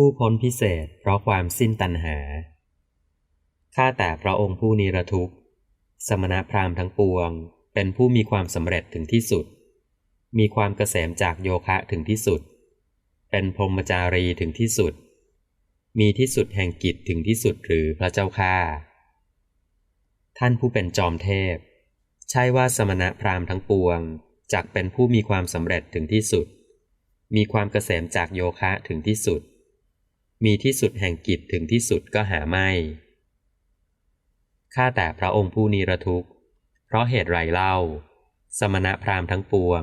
ผู้พ้นพิเศษเพราะความสิ้นตัณหา ข้าแต่พระองค์ผู้นิรทุกข์ สมณพราหมณ์ทั้งปวง เป็นผู้มีความสำเร็จถึงที่สุด มีความเกษมจากโยคะถึงที่สุด เป็นพรหมจารีถึงที่สุด มีที่สุดแห่งกิจถึงที่สุดหรือพระเจ้าข้าท่านผู้เป็นจอมเทพ ใช่ว่าสมณพราหมณ์ทั้งปวงจักเป็นผู้มีความสำเร็จถึงที่สุด มีความเกษมจากโยคะถึงที่สุด มีที่สุดแห่งกิจถึงที่สุดก็หาไม่ ข้าแต่พระองค์ผู้นิรทุกข์ เพราะเหตุไรเล่า สมณะพราหมณ์ทั้งปวง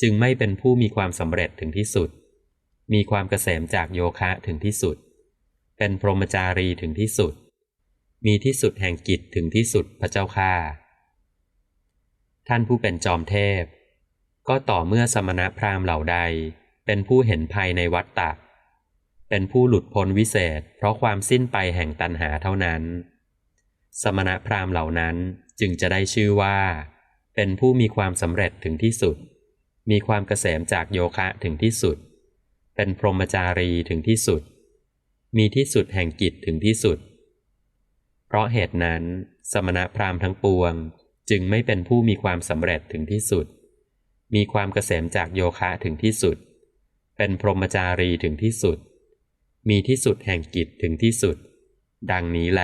จึงไม่เป็นผู้มีความสำเร็จถึงที่สุด มีความเกษมจากโยคะถึงที่สุด เป็นพรหมจารีถึงที่สุด มีที่สุดแห่งกิจถึงที่สุดพระเจ้าข้าท่านผู้เป็นจอมเทพ ก็ต่อเมื่อสมณะพราหมณ์เหล่าใด เป็นผู้เห็นภัยในวัฏฏะ เป็นผู้หลุดพ้นวิเศษ เพราะความสิ้นไปแห่งตัณหาเท่านั้น สมณพราหมณ์เหล่านั้นจึงจะได้ชื่อว่า เป็นผู้มีความสำเร็จถึงที่สุด มีความเกษมจากโยคะถึงที่สุด เป็นพรหมจารีถึงที่สุด มีที่สุดแห่งกิจถึงที่สุด เพราะเหตุนั้น สมณพราหมณ์ทั้งปวงจึงไม่เป็นผู้มีความสำเร็จถึงที่สุด มีความเกษมจากโยคะถึงที่สุด เป็นพรหมจารีถึงที่สุด มีที่สุดแห่งกิจถึงที่สุด ดังนี้แล